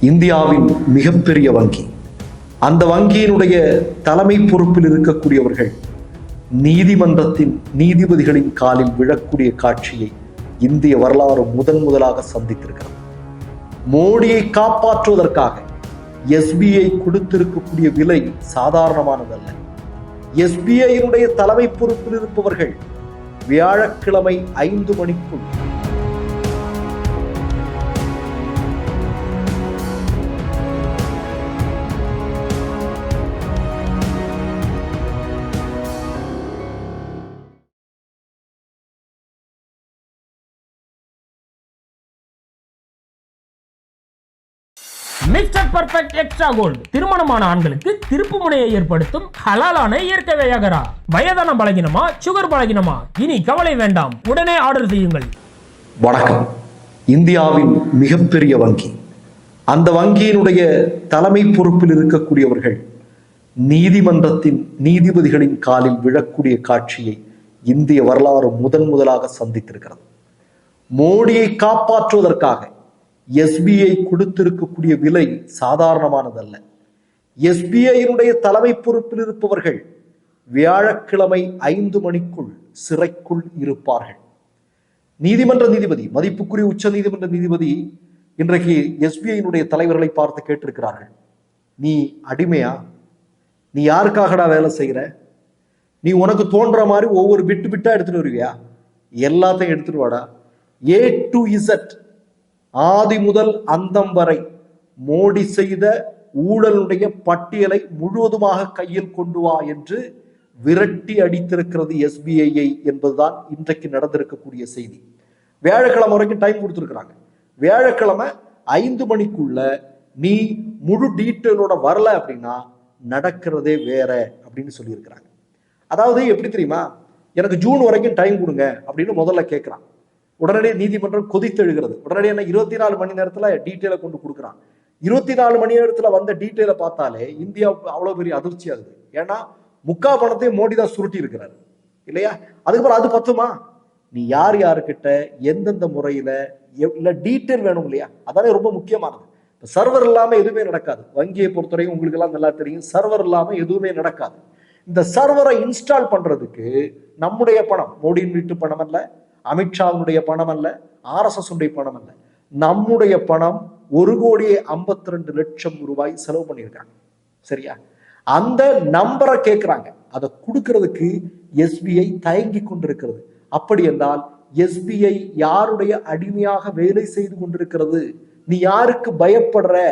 இந்தியாவின் மிகப்பெரிய வங்கி. அந்த வங்கியினுடைய தலைமை பொறுப்பில் இருக்கக்கூடியவர்கள் நீதிமன்றத்தின் நீதிபதிகளின் காலில் விழக்கூடிய காட்சியை இந்திய வரலாறு முதன் முதலாக சந்தித்திருக்கிறது. மோடியை காப்பாற்றுவதற்காக எஸ்பிஐ கொடுத்திருக்கக்கூடிய விலை சாதாரணமானதல்ல. எஸ்பிஐயினுடைய தலைமை பொறுப்பில் இருப்பவர்கள் வியாழக்கிழமை ஐந்து மணிக்குள் மிஸ்டர் பர்ஃபெக்ட் எக்ஸ்ட்ரா கோல்டு திருமணமான ஆண்களுக்கு திருப்பு முனையை ஏற்படுத்தும் ஹலாலான இயற்கை வியாகரா. வயதான பலகினமா சுகர் பலகினமா? இனி கவலை வேண்டாம். உடனே ஆர்டர் செய்யுங்கள். வணக்கம். இந்தியாவின் மிகப்பெரிய வங்கி. அந்த வங்கியினுடைய தலைமை பொறுப்பில் இருக்கக்கூடியவர்கள் நீதிமன்றத்தின் நீதிபதிகளின் காலில் விழக்கூடிய காட்சியை இந்திய வரலாறு முதன் முதலாக சந்தித்திருக்கிறது. மோடியை காப்பாற்றுவதற்காக எஸ்பிஐ கொடுத்திருக்கக்கூடிய விலை சாதாரணமானதல்ல. எஸ்பிஐயினுடைய தலைமை பொறுப்பில் இருப்பவர்கள் வியாழக்கிழமை ஐந்து மணிக்குள் சிறைக்குள் இருப்பார்கள். நீதிமன்ற நீதிபதி மதிப்புக்குரிய உச்ச நீதிமன்ற நீதிபதி இன்றைக்கு எஸ்பிஐயினுடைய தலைவர்களை பார்த்து கேட்டிருக்கிறார்கள். நீ அடிமையா? நீ யாருக்காகடா வேலை செய்கிற நீ உனக்கு தோன்ற மாதிரி ஒவ்வொரு பிட்டு பிட்டா எடுத்துட்டு வருவியா? எல்லாத்தையும் எடுத்துட்டு வாடா. ஏ டு இசட் ஆதி முதல் அந்தம் வரை மோடி செய்த ஊழலுடைய பட்டியலை முழுவதுமாக கையில் கொண்டு வா என்று விரட்டி அடித்திருக்கிறது எஸ்பிஐயை என்பதுதான் இன்றைக்கு நடந்திருக்கக்கூடிய செய்தி. வியாழக்கிழமை வரைக்கும் டைம் கொடுத்துருக்குறாங்க. வியாழக்கிழமை ஐந்து மணிக்குள்ள நீ முழு டீட்டெயிலோட வரல அப்படின்னா நடக்கிறதே வேற அப்படின்னு சொல்லியிருக்கிறாங்க. அதாவது எப்படி தெரியுமா? எனக்கு ஜூன் வரைக்கும் டைம் கொடுங்க அப்படின்னு முதல்ல கேட்குறான். உடனடியே நீதிமன்றம் கொதித்தெழுகிறது. உடனடியே என்ன இருபத்தி நாலு மணி நேரத்துல டீட்டெயிலை கொண்டு கொடுக்குறான். இருபத்தி நாலு மணி நேரத்துல வந்த டீட்டெயிலை பார்த்தாலே இந்தியா அவ்வளவு பெரிய அதிர்ச்சி ஆகுது. ஏன்னா முக்கா பணத்தையும் மோடி தான் சுருட்டி இருக்கிறாரு இல்லையா? அதுக்கப்புறம் அது பத்துமா? நீ யார் யாருக்கிட்ட எந்தெந்த முறையில இல்ல டீட்டெயில் வேணும் இல்லையா? அதானே ரொம்ப முக்கியமானது. சர்வர் இல்லாம எதுவுமே நடக்காது. வங்கியை பொறுத்தவரைக்கும் உங்களுக்கு எல்லாம் நல்லா தெரியும். சர்வர் இல்லாம எதுவுமே நடக்காது. இந்த சர்வரை இன்ஸ்டால் பண்றதுக்கு நம்முடைய பணம் மோடியின் வீட்டு பணம் அல்ல அமித்ஷாவுடைய பணம் அல்ல ஆர்எஸ்எஸ் உடைய பணம் அல்ல. நம்முடைய பணம் ஒரு கோடியே ஐம்பத்தி ரெண்டு லட்சம் ரூபாய் செலவு பண்ணியிருக்காங்க. சரியா? அந்த நம்பரை கேட்குறாங்க. அதை கொடுக்கறதுக்கு எஸ்பிஐ தயங்கி கொண்டிருக்கிறது. அப்படி என்றால் எஸ்பிஐ யாருடைய அடிமையாக வேலை செய்து கொண்டிருக்கிறது? நீ யாருக்கு பயப்படுற?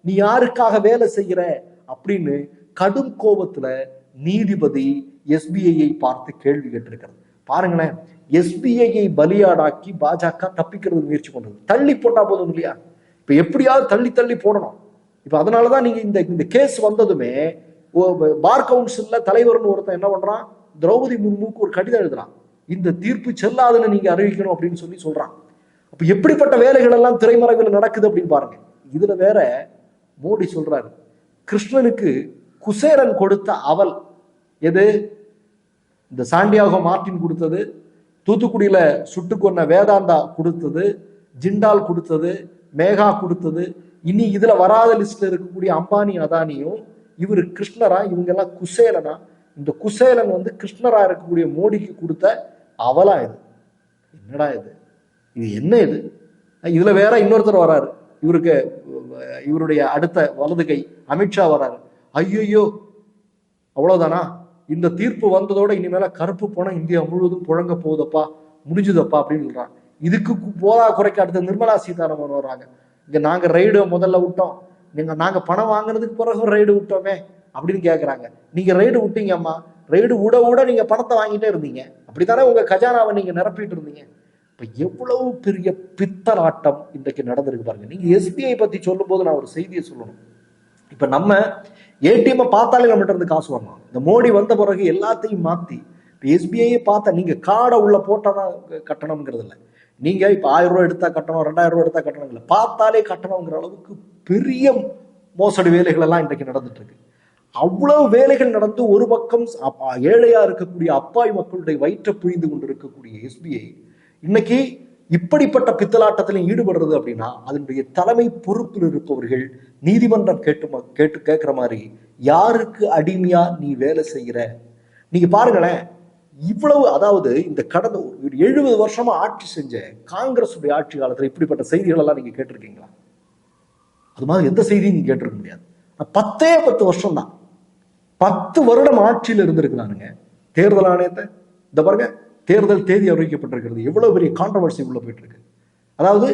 நீ யாருக்காக வேலை செய்கிற? அப்படின்னு கடும் கோபத்துல நீதிபதி எஸ்பிஐயை பார்த்து கேள்வி கேட்டிருக்கிறது. பாருங்களேன் எஸ்பிஐயை பலியாடாக்கி பாஜக தப்பிக்கிறது முயற்சி பண்றது. தள்ளி போட்டா போதும் இல்லையா? இப்ப எப்படியாவது தள்ளி தள்ளி போடணும். இப்ப அதனாலதான் நீங்க இந்த இந்த கேஸ் வந்ததுமே பார் கவுன்சில்ல தலைவர்னு ஒருத்தன் என்ன பண்றான்? திரௌபதி முர்முக்கு ஒரு கடிதம் எழுதுறான். இந்த தீர்ப்பு செல்லாதுன்னு நீங்க அறிவிக்கணும் அப்படின்னு சொல்லி சொல்றான். அப்ப எப்படிப்பட்ட வேலைகள் எல்லாம் திரைமறைவில் நடக்குது அப்படின்னு பாருங்க. இதுல வேற மோடி சொல்றாரு. கிருஷ்ணனுக்கு குசேரன் கொடுத்த அவல் எது? இந்த சாண்டியாகோ மார்ட்டின் கொடுத்தது தூத்துக்குடியில் சுட்டு கொன்ன வேதாந்தா கொடுத்தது ஜிண்டால் கொடுத்தது மேகா கொடுத்தது இனி இதில் வராத லிஸ்ட்டில் இருக்கக்கூடிய அம்பானி அதானியும் இவர் கிருஷ்ணரா இவங்க எல்லாம் குசேலனா இந்த குசேலன் வந்து கிருஷ்ணரா இருக்கக்கூடிய மோடிக்கு கொடுத்த அவலா இது. என்னடா இது? இது என்ன இது? இதுல வேற இன்னொருத்தர் வராரு. இவருக்கு இவருடைய அடுத்த வலது கை அமித்ஷா வராரு. ஐயோ அவ்வளவுதானா? இந்த தீர்ப்பு வந்ததோட இனிமேல கருப்பு பணம் இந்தியா முழுவதும் புழங்க போகுதப்பா முடிஞ்சுதப்பா அப்படின்னு சொல்றாங்க. இதுக்கு போதா குறைக்க அடுத்த நிர்மலா சீதாராமன் வர்றாங்க. இங்க நாங்க ரைடு முதல்ல விட்டோம். நீங்க நாங்க பணம் வாங்கினதுக்கு பிறகு ரைடு விட்டோமே அப்படின்னு கேக்குறாங்க. நீங்க ரைடு விட்டீங்கம்மா. ரைடு விட விட நீங்க பணத்தை வாங்கிட்டே இருந்தீங்க. அப்படித்தானே உங்க கஜானாவை நீங்க நிரப்பிட்டு இருந்தீங்க. இப்ப எவ்வளவு பெரிய பித்தலாட்டம் இன்றைக்கு நடந்திருக்கு பாருங்க. நீங்க எஸ்பிஐ பத்தி சொல்லும்போது நான் ஒரு செய்தியை சொல்லணும். இப்போ நம்ம ஏடிஎம்மை பார்த்தாலே நம்மகிட்ட இருந்து காசு வரலாம் இந்த மோடி வந்த பிறகு எல்லாத்தையும் மாற்றி இப்போ எஸ்பிஐயை பார்த்தா நீங்கள் கார்டை உள்ளே போட்டாதான் கட்டணம்ங்கிறது இல்லை. நீங்கள் இப்போ ஆயிரம் ரூபா எடுத்தால் கட்டணம் ரெண்டாயிரம் ரூபா எடுத்தால் கட்டணம் இல்லை. பார்த்தாலே கட்டணம்ங்கிற அளவுக்கு பெரிய மோசடி வேலைகள் எல்லாம் இன்றைக்கு நடந்துட்டு இருக்கு. அவ்வளவு வேலைகள் நடந்து ஒரு பக்கம் ஏழையாக ஏழையா இருக்கக்கூடிய அப்பாவி மக்களுடைய வயிற்றை புரிந்து கொண்டு இருக்கக்கூடிய எஸ்பிஐ இன்னைக்கு இப்படிப்பட்ட பித்தலாட்டத்தில் ஈடுபடுறது அப்படின்னா அதனுடைய தலைமை பொறுப்பில் இருப்பவர்கள் நீதிமன்றம் கேட்டு ம- கேட்டு கேட்குற மாதிரி யாருக்கு அடிமையா நீ வேலை செய்கிற? நீங்க பாருங்களேன் இவ்வளவு அதாவது இந்த கடந்த ஒரு எழுபது வருஷமா ஆட்சி செஞ்ச காங்கிரஸுடைய ஆட்சி காலத்தில் இப்படிப்பட்ட செய்திகள் எல்லாம் நீங்க கேட்டிருக்கீங்களா? அது மாதிரி எந்த செய்தியும் நீங்க கேட்டிருக்க முடியாது. பத்தே பத்து வருஷம் தான் பத்து வருடம் ஆட்சியில் இருந்திருக்கிறானுங்க. தேர்தல் ஆணையத்தை இந்த பாருங்க தேர்தல் தேதி அறிவிக்கப்பட்டிருக்கிறது. எவ்வளவு பெரிய கான்ட்ரவர்சி உள்ள போயிட்டு இருக்கு அதாவது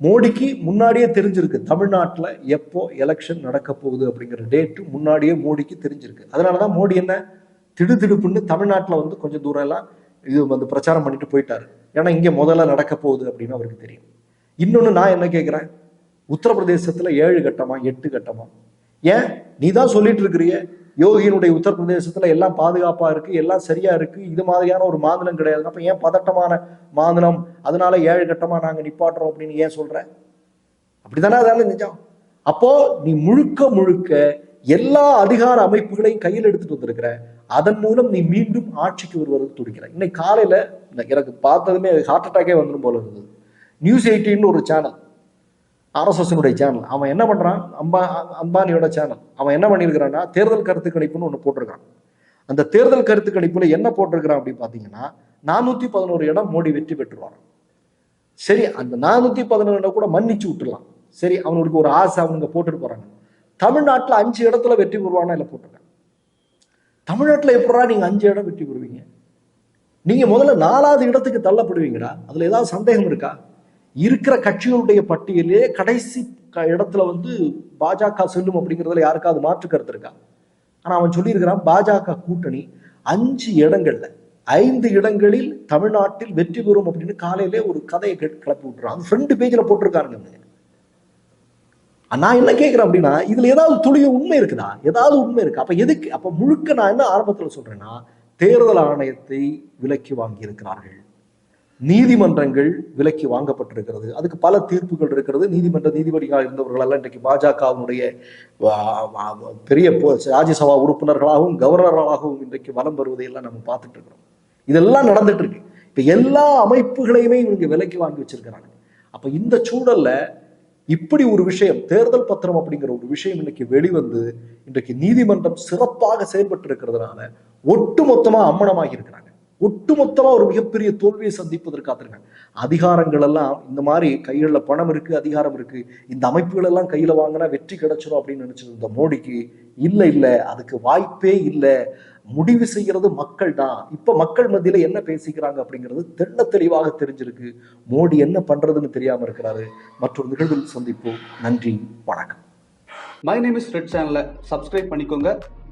மோடிக்கு முன்னாடியே தெரிஞ்சிருக்கு தமிழ்நாட்டில் எப்போ எலெக்ஷன் நடக்க போகுது அப்படிங்கிற டேட்டு முன்னாடியே மோடிக்கு தெரிஞ்சிருக்கு. அதனாலதான் மோடி என்ன திடுதிடுப்புன்னு தமிழ்நாட்டில் வந்து கொஞ்சம் தூரம் எல்லாம் இது வந்து பிரச்சாரம் பண்ணிட்டு போயிட்டாரு. ஏன்னா இங்கே முதல்ல நடக்க போகுது அப்படின்னு அவருக்கு தெரியும். இன்னொன்று நான் என்ன கேட்குறேன் உத்தரப்பிரதேசத்தில் ஏழு கட்டமா எட்டு கட்டமா? ஏன்? நீ தான் சொல்லிட்டு இருக்கிறிய. யோகியினுடைய உத்தரப்பிரதேசத்துல எல்லாம் பாதுகாப்பா இருக்கு எல்லாம் சரியா இருக்கு. இது மாதிரியான ஒரு மாநிலம் கிடையாது. அப்ப ஏன் பதட்டமான மாநிலம்? அதனால ஏழு கட்டமா நாங்க நிப்பாட்டுறோம் அப்படின்னு ஏன் சொல்ற? அப்படித்தானே அதான நிஜம்? அப்போ நீ முழுக்க முழுக்க எல்லா அதிகார அமைப்புகளையும் கையில் எடுத்துட்டு வந்திருக்கிற அதன் மூலம் நீ மீண்டும் ஆட்சிக்கு வருவதற்கு துடிக்கிற இன்னைக்கு காலையில எனக்கு பார்த்ததுமே ஹார்ட் அட்டாக்கே வந்துடும் போல இருந்தது நியூஸ் எயிட்டின்னு ஒரு சேனல் ஆர்எஸ்எஸ்னுடைய சேனல் அவன் என்ன பண்ணுறான் அம்பா அம்பானியோட சேனல் அவன் என்ன பண்ணியிருக்கிறான்னா தேர்தல் கருத்து கணிப்புன்னு ஒன்று போட்டிருக்கான் அந்த தேர்தல் கருத்து கணிப்பில் என்ன போட்டிருக்கிறான் அப்படின்னு பார்த்தீங்கன்னா நானூற்றி பதினோரு இடம் மோடி வெற்றி பெற்றுருவான். சரி அந்த நானூற்றி பதினொன்று கூட மன்னிச்சு விட்டுலாம் சரி அவனுக்கு ஒரு ஆசை அவனுங்க போட்டுட்டு போகிறாங்க தமிழ்நாட்டில் அஞ்சு இடத்துல வெற்றி பெறுவானா இல்லை போட்டிருக்காங்க தமிழ்நாட்டில் எப்படா நீங்கள் அஞ்சு இடம் வெற்றி பெறுவீங்க? நீங்கள் முதல்ல நாலாவது இடத்துக்கு தள்ளப்படுவீங்கடா. அதில் ஏதாவது சந்தேகம் இருக்கா? இருக்கிற கட்சிகளுடைய பட்டியலே கடைசி க- இடத்துல வந்து பாஜக செல்லும் அப்படிங்கிறதுல யாருக்காவது மாற்று கருத்து இருக்கா? ஆனா அவன் சொல்லியிருக்கிறான் பாஜக கூட்டணி அஞ்சு இடங்கள்ல ஐந்து இடங்களில் தமிழ்நாட்டில் வெற்றி பெறும் அப்படின்னு காலையிலே ஒரு கதையை கெ- கிளப்பி விட்டுறான். ஃப்ரெண்டு ஃப்ரண்ட் பேஜ்ல போட்டிருக்காருங்க நான் என்ன கேட்கிறேன் அப்படின்னா இதுல ஏதாவது துளிய உண்மை இருக்குதா? ஏதாவது உண்மை இருக்கு? அப்ப எதுக்கு அப்ப முழுக்க நான் என்ன ஆரம்பத்துல சொல்றேன்னா தேர்தல் ஆணையத்தை விலக்கி வாங்கி இருக்கிறார்கள் நீதிமன்றங்கள் விலக்கி வாங்கப்பட்டிருக்கிறது. அதுக்கு பல தீர்ப்புகள் இருக்கிறது. நீதிமன்ற நீதிபதிகளாக இருந்தவர்களெல்லாம் இன்றைக்கு பாஜகவினுடைய பெரிய ராஜ்யசபா உறுப்பினர்களாகவும் கவர்னர்களாகவும் இன்றைக்கு வலம் வருவதை எல்லாம் நம்ம பார்த்துட்டு இருக்கிறோம் இதெல்லாம் நடந்துட்டு இருக்கு இப்ப எல்லா அமைப்புகளையுமே இவங்க விலக்கி வாங்கி வச்சிருக்கிறாங்க. அப்ப இந்த சூழல்ல இப்படி ஒரு விஷயம் தேர்தல் பத்திரம் அப்படிங்கிற ஒரு விஷயம் இன்னைக்கு வெளிவந்து இன்றைக்கு நீதிமன்றம் சிறப்பாக செயல்பட்டு இருக்கிறதுனால ஒட்டுமொத்தமா அம்மனமாகி இருக்கிறாங்க. ஒட்டுமொத்தமா ஒரு மிகப்பெரிய தோல்வியை சந்திப்பதற்கு காத்திருக்காங்க அதிகாரங்கள் எல்லாம் இந்த மாதிரி கையில பணம் இருக்கு அதிகாரம் இருக்கு. இந்த அமைப்புகள் எல்லாம் கையில வாங்கினா வெற்றி கிடைச்சிடும் அப்படின்னு நினைச்சிட்டு இருந்த மோடிக்கு இல்ல இல்ல அதுக்கு வாய்ப்பே இல்லை. முடிவு செய்கிறது மக்கள் தான். இப்ப மக்கள் மத்தியில என்ன பேசிக்கிறாங்க? அப்படிங்கிறது தெள்ள தெளிவாக தெரிஞ்சிருக்கு. மோடி என்ன பண்றதுன்னு தெரியாம இருக்கிறாரு. மற்றொரு நிகழ்வில் சந்திப்போம். நன்றி வணக்கம். மை நேம் இஸ் ரெட் சேனலை சப்ஸ்கிரைப் பண்ணிக்கோங்க.